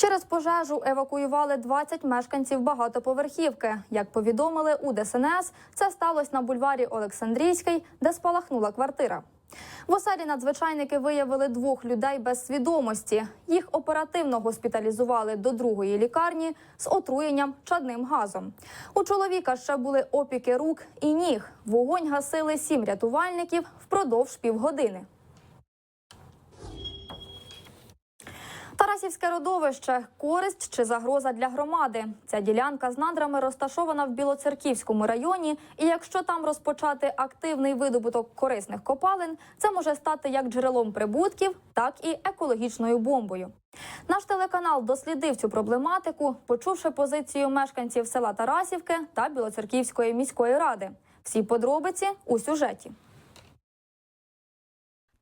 Через пожежу евакуювали 20 мешканців багатоповерхівки. Як повідомили у ДСНС, це сталося на бульварі Олександрійський, де спалахнула квартира. В оселі надзвичайники виявили двох людей без свідомості. Їх оперативно госпіталізували до другої лікарні з отруєнням чадним газом. У чоловіка ще були опіки рук і ніг. Вогонь гасили сім рятувальників впродовж півгодини. Тарасівське родовище користь чи загроза для громади. Ця ділянка з надрами розташована в Білоцерківському районі, і якщо там розпочати активний видобуток корисних копалин, це може стати як джерелом прибутків, так і екологічною бомбою. Наш телеканал дослідив цю проблематику, почувши позицію мешканців села Тарасівки та Білоцерківської міської ради. Всі подробиці у сюжеті.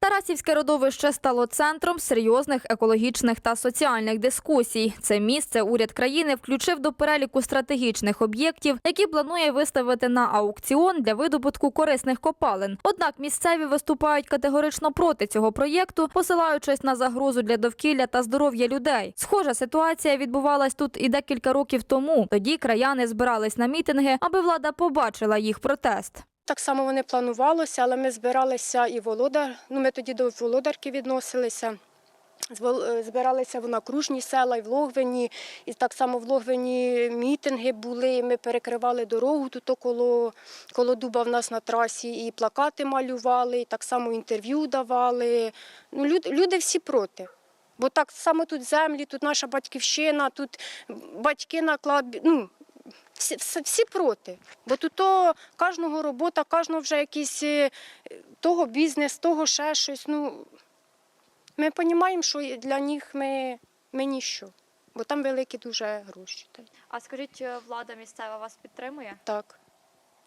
Тарасівське родовище стало центром серйозних екологічних та соціальних дискусій. Це місце уряд країни включив до переліку стратегічних об'єктів, які планує виставити на аукціон для видобутку корисних копалин. Однак місцеві виступають категорично проти цього проєкту, посилаючись на загрозу для довкілля та здоров'я людей. Схожа ситуація відбувалась тут і декілька років тому. Тоді краяни збирались на мітинги, аби влада побачила їх протест. Так само вони планувалося, але ми збиралися і володар. Ну, ми тоді до володарки відносилися. Е, Збиралися в окружні села і в Логвині. І так само в Логвині мітинги були. Ми перекривали дорогу тут коло, коло дуба в нас на трасі, і плакати малювали, і так само інтерв'ю давали. Ну, люди, люди всі проти. Бо так само тут землі, тут наша батьківщина, тут батьки на кладбі. Ну, всі, всі, проти. Бо тут то кожного робота, кожного вже якийсь е, того бізнес, того ще щось. Ну, ми розуміємо, що для них ми, ми ніщо. Бо там великі дуже гроші. А скажіть, е, влада місцева вас підтримує? Так.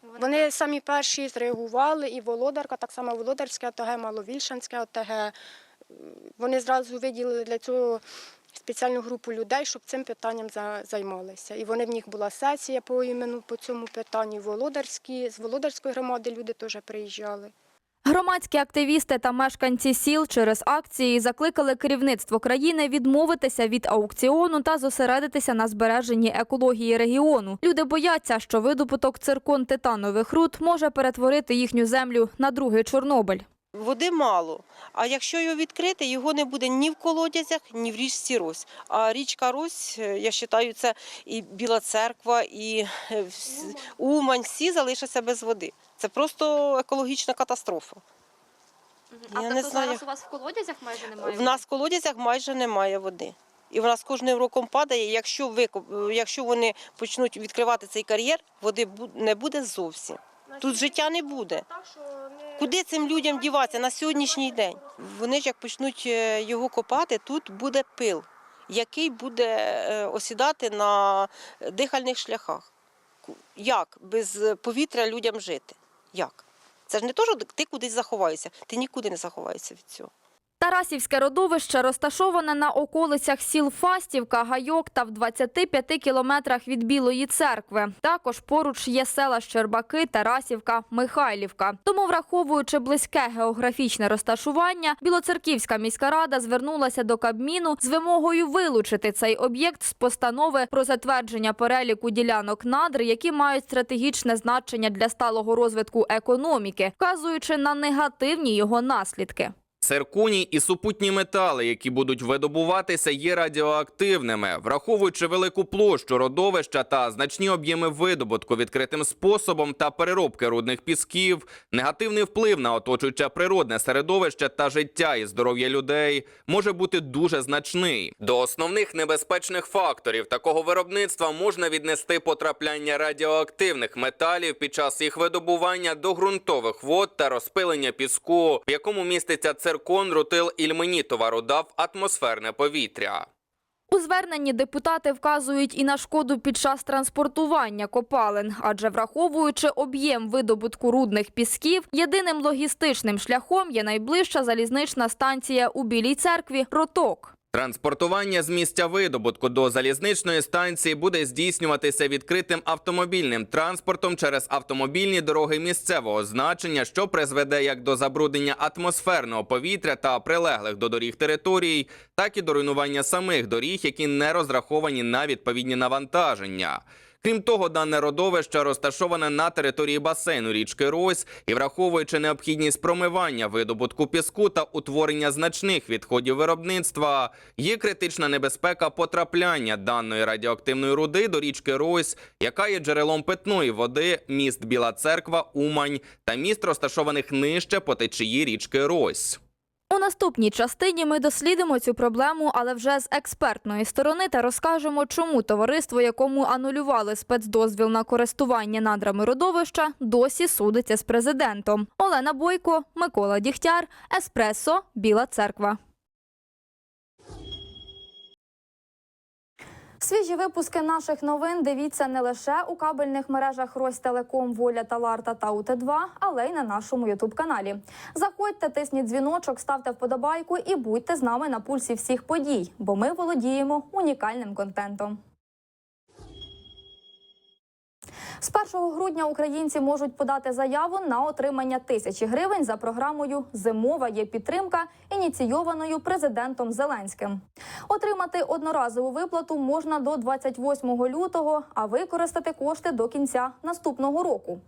Вони самі перші зреагували, і Володарка, так само Володарське ОТГ, Маловільшанське ОТГ. Вони зразу виділили для цього спеціальну групу людей, щоб цим питанням за- займалися. І вони в них була сесія по імену по цьому питанню. Володарські, з Володарської громади люди теж приїжджали. Громадські активісти та мешканці сіл через акції закликали керівництво країни відмовитися від аукціону та зосередитися на збереженні екології регіону. Люди бояться, що видобуток циркон титанових руд може перетворити їхню землю на другий Чорнобиль. Води мало. А якщо його відкрити, його не буде ні в колодязях, ні в річці Рось. А річка Рось, е, я вважаю, це і Біла Церква, і е, Умань, всі залишаться без води. Це просто екологічна катастрофа. А Я тобто не знаю. зараз у вас в колодязях майже немає? В нас в колодязях майже немає води. І в нас кожним роком падає. Якщо викоп- якщо вони почнуть відкривати цей кар'єр, води не буде зовсім. Тут життя не буде. Куди цим людям діватися на сьогоднішній день? Вони ж як почнуть е, його копати, тут буде пил, який буде е, осідати на дихальних шляхах. Як без повітря людям жити? Як? Це ж не то, що ти кудись заховаєшся, ти нікуди не заховаєшся від цього. Тарасівське родовище розташоване на околицях сіл Фастівка, Гайок та в 25 кілометрах від Білої церкви. Також поруч є села Щербаки, Тарасівка, Михайлівка. Тому, враховуючи близьке географічне розташування, Білоцерківська міська рада звернулася до Кабміну з вимогою вилучити цей об'єкт з постанови про затвердження переліку ділянок надр, які мають стратегічне значення для сталого розвитку економіки, вказуючи на негативні його наслідки. Цирконій і супутні метали, які будуть видобуватися, є радіоактивними, враховуючи велику площу родовища та значні об'єми видобутку відкритим способом та переробки рудних пісків, негативний вплив на оточуюче природне середовище та життя і здоров'я людей може бути дуже значний. До основних небезпечних факторів такого виробництва можна віднести потрапляння радіоактивних металів під час їх видобування до ґрунтових вод та розпилення піску, в якому міститься циркон, рутил, ільменітова руда в атмосферне повітря. У зверненні депутати вказують і на шкоду під час транспортування копалин, адже враховуючи об'єм видобутку рудних пісків, єдиним логістичним шляхом є найближча залізнична станція у Білій церкві Роток. Транспортування з місця видобутку до залізничної станції буде здійснюватися відкритим автомобільним транспортом через автомобільні дороги місцевого значення, що призведе як до забруднення атмосферного повітря та прилеглих до доріг територій, так і до руйнування самих доріг, які не розраховані на відповідні навантаження. Крім того, дане родовище розташоване на території басейну річки Рось і, враховуючи необхідність промивання видобутку піску та утворення значних відходів виробництва, є критична небезпека потрапляння даної радіоактивної руди до річки Рось, яка є джерелом питної води, міст Біла Церква, Умань та міст, розташованих нижче по течії річки Рось. У наступній частині ми дослідимо цю проблему, але вже з експертної сторони та розкажемо, чому товариство, якому анулювали спецдозвіл на користування надрами родовища, досі судиться з президентом. Олена Бойко, Микола Дігтяр, Еспресо, Біла Церква. Свіжі випуски наших новин дивіться не лише у кабельних мережах Ростелеком, Воля та Ларта та УТ2, але й на нашому Ютуб каналі. Заходьте, тисніть дзвіночок, ставте вподобайку і будьте з нами на пульсі всіх подій, бо ми володіємо унікальним контентом. З 1 грудня українці можуть подати заяву на отримання тисячі гривень за програмою Зимова є підтримка, ініційованою президентом Зеленським. Отримати одноразову виплату можна до 28 лютого, а використати кошти до кінця наступного року.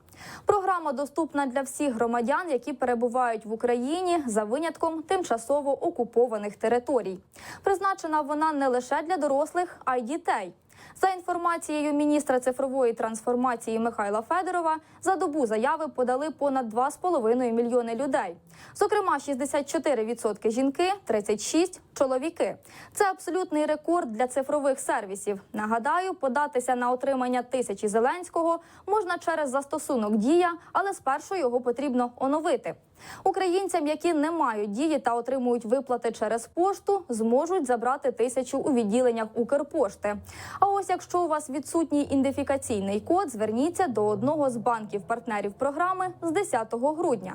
Програма доступна для всіх громадян, які перебувають в Україні за винятком тимчасово окупованих територій. Призначена вона не лише для дорослих, а й дітей. За інформацією міністра цифрової трансформації Михайла Федорова, за добу заяви подали понад 2,5 мільйони людей. Зокрема, 64% жінки, 36% – чоловіки. Це абсолютний рекорд для цифрових сервісів. Нагадаю, податися на отримання тисячі Зеленського можна через застосунок Дія, але спершу його потрібно оновити. Українцям, які не мають дії та отримують виплати через пошту, зможуть забрати тисячу у відділеннях Укрпошти. А ось якщо у вас відсутній ідентифікаційний код, зверніться до одного з банків партнерів програми з 10 грудня.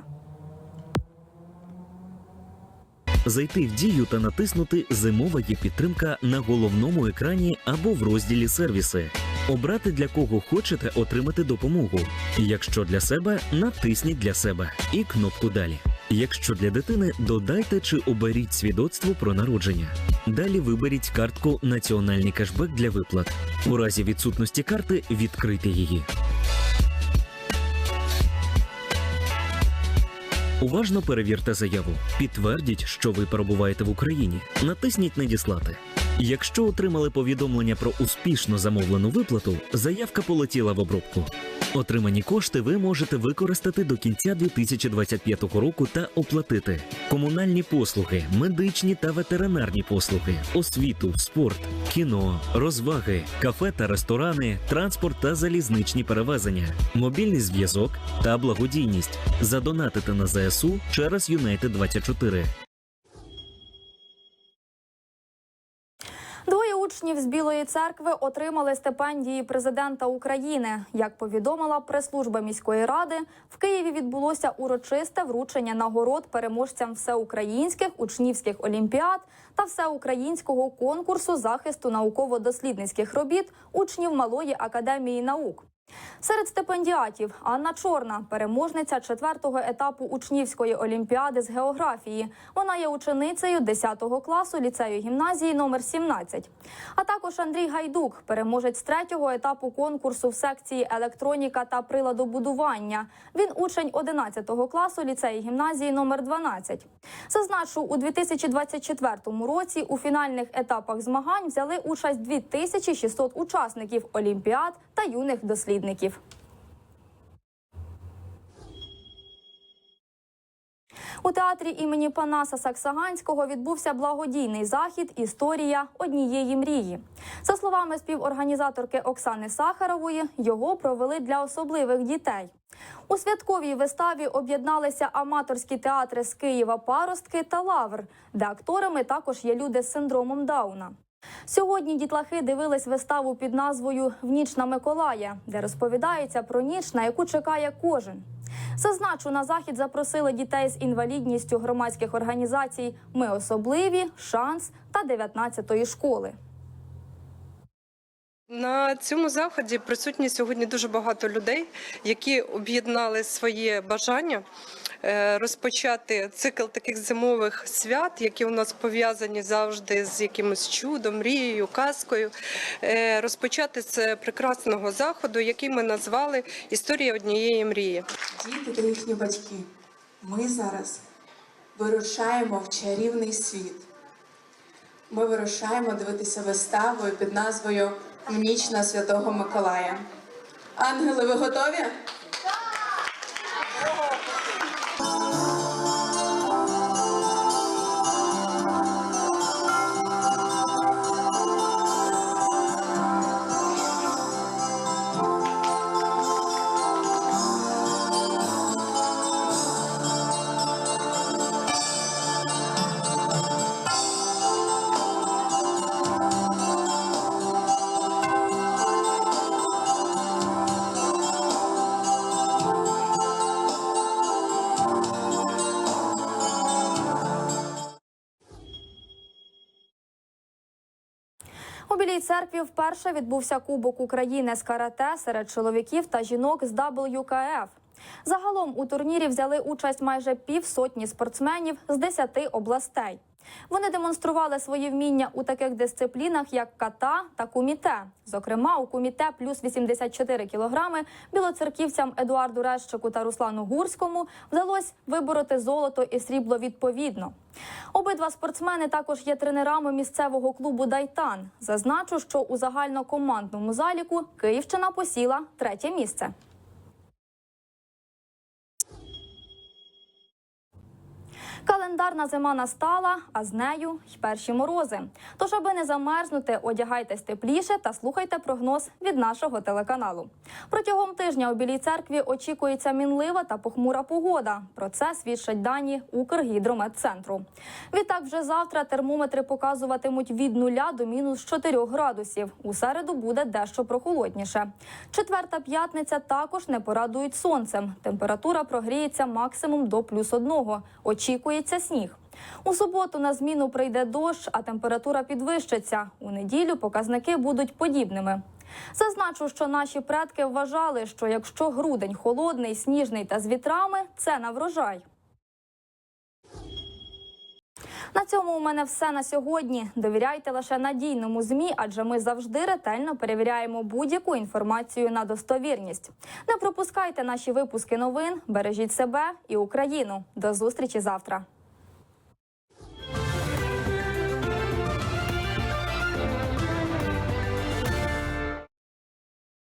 Зайти в дію та натиснути Зимова є підтримка на головному екрані або в розділі сервіси. Обрати для кого хочете отримати допомогу. Якщо для себе, натисніть для себе і кнопку Далі. Якщо для дитини, додайте чи оберіть свідоцтво про народження. Далі виберіть картку Національний кешбек для виплат. У разі відсутності карти відкрийте її. Уважно перевірте заяву. Підтвердіть, що ви перебуваєте в Україні. Натисніть Надіслати. Якщо отримали повідомлення про успішно замовлену виплату, заявка полетіла в обробку. Отримані кошти ви можете використати до кінця 2025 року та оплатити комунальні послуги, медичні та ветеринарні послуги, освіту, спорт, кіно, розваги, кафе та ресторани, транспорт та залізничні перевезення, мобільний зв'язок та благодійність. Задонатити на ЗСУ через United 24 учнів з Білої церкви отримали стипендії президента України. Як повідомила прес-служба міської ради, в Києві відбулося урочисте вручення нагород переможцям всеукраїнських учнівських олімпіад та всеукраїнського конкурсу захисту науково-дослідницьких робіт учнів Малої академії наук. Серед стипендіатів Анна Чорна, переможниця четвертого етапу учнівської олімпіади з географії. Вона є ученицею 10 класу ліцею гімназії номер 17. А також Андрій Гайдук, переможець третього етапу конкурсу в секції електроніка та приладобудування. Він учень 11 класу ліцею гімназії номер 12. Зазначу, у 2024 році у фінальних етапах змагань взяли участь 2600 учасників олімпіад та юних дослідників. У театрі імені Панаса Саксаганського відбувся благодійний захід Історія однієї мрії. За словами співорганізаторки Оксани Сахарової, його провели для особливих дітей. У святковій виставі об'єдналися аматорські театри з Києва Паростки та Лавр, де акторами також є люди з синдромом Дауна. Сьогодні дітлахи дивились виставу під назвою В ніч на Миколая, де розповідається про ніч, на яку чекає кожен. Зазначу, на захід запросили дітей з інвалідністю громадських організацій Ми особливі, шанс та 19-ї школи. На цьому заході присутні сьогодні дуже багато людей, які об'єднали своє бажання розпочати цикл таких зимових свят, які у нас пов'язані завжди з якимось чудом, мрією, казкою. е, Розпочати з прекрасного заходу, який ми назвали Історія однієї мрії. Діти та їхні батьки. Ми зараз вирушаємо в чарівний світ. Ми вирушаємо дивитися виставу під назвою Ніч на Святого Миколая. Ангели, ви готові? У церкві вперше відбувся Кубок України з карате серед чоловіків та жінок з WKF. Загалом у турнірі взяли участь майже півсотні спортсменів з 10 областей. Вони демонстрували свої вміння у таких дисциплінах, як ката та куміте. Зокрема, у куміте плюс 84 кілограми білоцерківцям Едуарду Рещику та Руслану Гурському вдалося вибороти золото і срібло відповідно. Обидва спортсмени також є тренерами місцевого клубу Дайтан. Зазначу, що у загальнокомандному заліку Київщина посіла третє місце. Календарна зима настала, а з нею й перші морози. Тож, аби не замерзнути, одягайтесь тепліше та слухайте прогноз від нашого телеканалу. Протягом тижня у Білій церкві очікується мінлива та похмура погода. Про це свідчать дані Укргідрометцентру. Відтак, вже завтра термометри показуватимуть від 0 до мінус 4 градусів. У середу буде дещо прохолодніше. Четверта п'ятниця також не порадують сонцем. Температура прогріється максимум до плюс одного. Очікується сніг. У суботу на зміну прийде дощ, а температура підвищиться. У неділю показники будуть подібними. Зазначу, що наші предки вважали, що якщо грудень холодний, сніжний та з вітрами, це на врожай. На цьому у мене все на сьогодні. Довіряйте лише надійному змі, адже ми завжди ретельно перевіряємо будь-яку інформацію на достовірність. Не пропускайте наші випуски новин, бережіть себе і Україну. До зустрічі завтра.